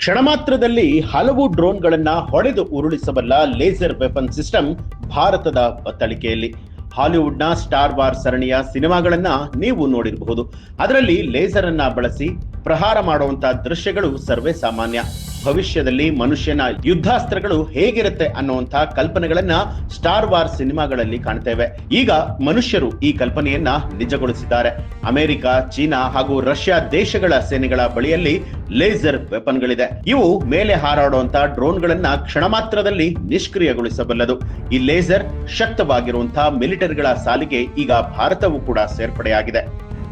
ಕ್ಷಣ ಮಾತ್ರದಲ್ಲಿ ಹಲವು ಡ್ರೋನ್ಗಳನ್ನ ಹೊಡೆದು ಉರುಳಿಸಬಲ್ಲ ಲೇಸರ್ ವೆಪನ್ ಸಿಸ್ಟಮ್ ಭಾರತದ ಬತ್ತಳಿಕೆಯಲ್ಲಿ. ಹಾಲಿವುಡ್ನ ಸ್ಟಾರ್ ವಾರ್ ಸರಣಿಯ ಸಿನಿಮಾಗಳನ್ನ ನೀವು ನೋಡಿರಬಹುದು. ಅದರಲ್ಲಿ ಲೇಸರ್ ಅನ್ನ ಬಳಸಿ ಪ್ರಹಾರ ಮಾಡುವಂತಹ ದೃಶ್ಯಗಳು ಸರ್ವೇ ಸಾಮಾನ್ಯ. ಭವಿಷ್ಯದಲ್ಲಿ ಮನುಷ್ಯನ ಯುದ್ಧಾಸ್ತ್ರಗಳು ಹೇಗಿರುತ್ತೆ ಅನ್ನುವಂತಹ ಕಲ್ಪನೆಗಳನ್ನ ಸ್ಟಾರ್ ವಾರ್ ಸಿನಿಮಾಗಳಲ್ಲಿ ಕಾಣ್ತೇವೆ. ಈಗ ಮನುಷ್ಯರು ಈ ಕಲ್ಪನೆಯನ್ನ ನಿಜಗೊಳಿಸಿದ್ದಾರೆ. ಅಮೆರಿಕ, ಚೀನಾ ಹಾಗೂ ರಷ್ಯಾ ದೇಶಗಳ ಸೇನೆಗಳ ಬಳಿಯಲ್ಲಿ ಲೇಸರ್ ವೆಪನ್ಗಳಿದೆ. ಇವು ಮೇಲೆ ಹಾರಾಡುವಂತ ಡ್ರೋನ್ಗಳನ್ನ ಕ್ಷಣ ಮಾತ್ರದಲ್ಲಿ ನಿಷ್ಕ್ರಿಯಗೊಳಿಸಬಲ್ಲದು. ಈ ಲೇಸರ್ ಶಕ್ತವಾಗಿರುವಂತಹ ಮಿಲಿಟರಿಗಳ ಸಾಲಿಗೆ ಈಗ ಭಾರತವು ಕೂಡ ಸೇರ್ಪಡೆಯಾಗಿದೆ.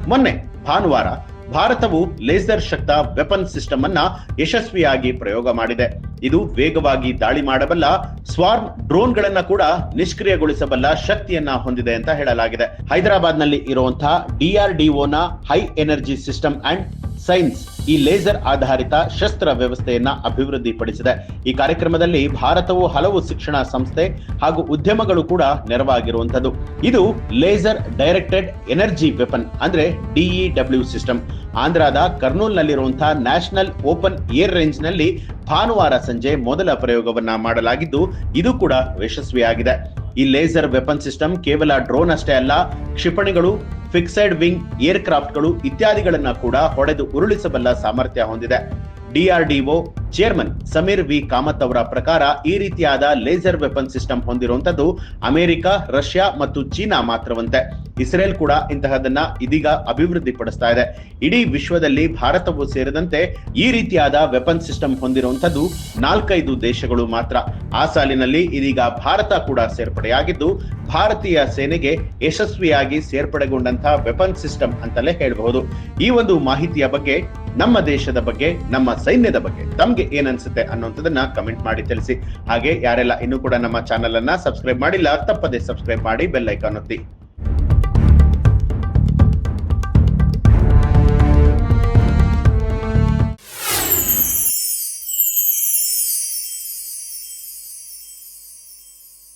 ಮೊನ್ನೆ ಭಾನುವಾರ ಭಾರತವು ಲೇಸರ್ ಶಕ್ತ ವೆಪನ್ ಸಿಸ್ಟಮ್ ಅನ್ನ ಯಶಸ್ವಿಯಾಗಿ ಪ್ರಯೋಗ ಮಾಡಿದೆ. ಇದು ವೇಗವಾಗಿ ದಾಳಿ ಮಾಡಬಲ್ಲ ಸ್ವಾರ್ಮ್ ಡ್ರೋನ್ಗಳನ್ನ ಕೂಡ ನಿಷ್ಕ್ರಿಯಗೊಳಿಸಬಲ್ಲ ಶಕ್ತಿಯನ್ನ ಹೊಂದಿದೆ ಅಂತ ಹೇಳಲಾಗಿದೆ. ಹೈದರಾಬಾದ್ನಲ್ಲಿ ಇರುವಂತಹ ಡಿಆರ್ಡಿಒನ high energy system and science ಈ ಲೇಸರ್ ಆಧಾರಿತ ಶಸ್ತ್ರ ವ್ಯವಸ್ಥೆಯನ್ನ ಅಭಿವೃದ್ಧಿಪಡಿಸಿದೆ. ಈ ಕಾರ್ಯಕ್ರಮದಲ್ಲಿ ಭಾರತವು ಹಲವು ಶಿಕ್ಷಣ ಸಂಸ್ಥೆ ಹಾಗೂ ಉದ್ಯಮಗಳು ಕೂಡ ನೆರವಾಗಿರುವಂತದ್ದು ಇದು ಲೇಸರ್ ಡೈರೆಕ್ಟೆಡ್ ಎನರ್ಜಿ ವೆಪನ್ ಅಂದ್ರೆ ಡಿಇಡಬ್ಲ್ಯೂ ಸಿಸ್ಟಮ್. ಆಂಧ್ರದ ಕರ್ನೂಲ್ನಲ್ಲಿರುವಂತಹ ನ್ಯಾಷನಲ್ ಓಪನ್ ಏರ್ ರೇಂಜ್ನಲ್ಲಿ ಭಾನುವಾರ ಸಂಜೆ ಮೊದಲ ಪ್ರಯೋಗವನ್ನ ಮಾಡಲಾಗಿದ್ದು, ಇದು ಕೂಡ ಯಶಸ್ವಿಯಾಗಿದೆ. ಈ ಲೇಸರ್ ವೆಪನ್ ಸಿಸ್ಟಮ್ ಕೇವಲ ಡ್ರೋನ್ ಅಷ್ಟೇ ಅಲ್ಲ, ಕ್ಷಿಪಣಿಗಳು ಫಿಕ್ಸೆಡ್ ವಿಂಗ್ ಏರ್ ಕ್ರಾಫ್ಟ್ಗಳು ಇತ್ಯಾದಿಗಳನ್ನ ಕೂಡ ಹೊಡೆದು ಉರುಳಿಸಬಲ್ಲ ಸಾಮರ್ಥ್ಯ ಹೊಂದಿದೆ. DRDO chairman Sameer V Kamat ಅವರ ಪ್ರಕಾರ ಈ ರೀತಿಯಾದ ಲೇಸರ್ ವೆಪನ್ ಸಿಸ್ಟಮ್ ಹೊಂದಿರುವಂತದ್ದು ಅಮೆರಿಕ, ರಷ್ಯಾ ಮತ್ತು ಚೀನಾ ಮಾತ್ರವಂತೆ. ಇಸ್ರೇಲ್ ಕೂಡ ಇಂತಹದನ್ನ ಇದೀಗ ಅಭಿವೃದ್ಧಿ ಪಡಿಸ್ತಾ ಇದೆ. ಇಡೀ ವಿಶ್ವದಲ್ಲಿ ಭಾರತವು ಸೇರಿದಂತೆ ಈ ರೀತಿಯಾದ ವೆಪನ್ ಸಿಸ್ಟಮ್ ಹೊಂದಿರುವಂತದ್ದು ನಾಲ್ಕೈದು ದೇಶಗಳು ಮಾತ್ರ. ಆ ಸಾಲಿನಲ್ಲಿ ಇದೀಗ ಭಾರತ ಕೂಡ ಸೇರ್ಪಡೆಯಾಗಿದ್ದು, ಭಾರತೀಯ ಸೇನೆಗೆ ಯಶಸ್ವಿಯಾಗಿ ಸೇರ್ಪಡೆಗೊಂಡಂತಹ ವೆಪನ್ ಸಿಸ್ಟಮ್ ಅಂತಲೇ ಹೇಳಬಹುದು. ಈ ಒಂದು ಮಾಹಿತಿಯ ಬಗ್ಗೆ, ನಮ್ಮ ದೇಶದ ಬಗ್ಗೆ, ನಮ್ಮ ಸೈನ್ಯದ ಬಗ್ಗೆ ತಮ್ಗೆ ಏನನ್ಸುತ್ತೆ ಅನ್ನುವಂಥದ್ದನ್ನ ಕಮೆಂಟ್ ಮಾಡಿ ತಿಳಿಸಿ. ಹಾಗೆ ಯಾರೆಲ್ಲ ಇನ್ನೂ ಕೂಡ ನಮ್ಮ ಚಾನೆಲ್ ಅನ್ನ ಸಬ್ಸ್ಕ್ರೈಬ್ ಮಾಡಿಲ್ಲ, ತಪ್ಪದೆ ಸಬ್ಸ್ಕ್ರೈಬ್ ಮಾಡಿ ಬೆಲ್ ಐಕಾನ್ ಒತ್ತಿ.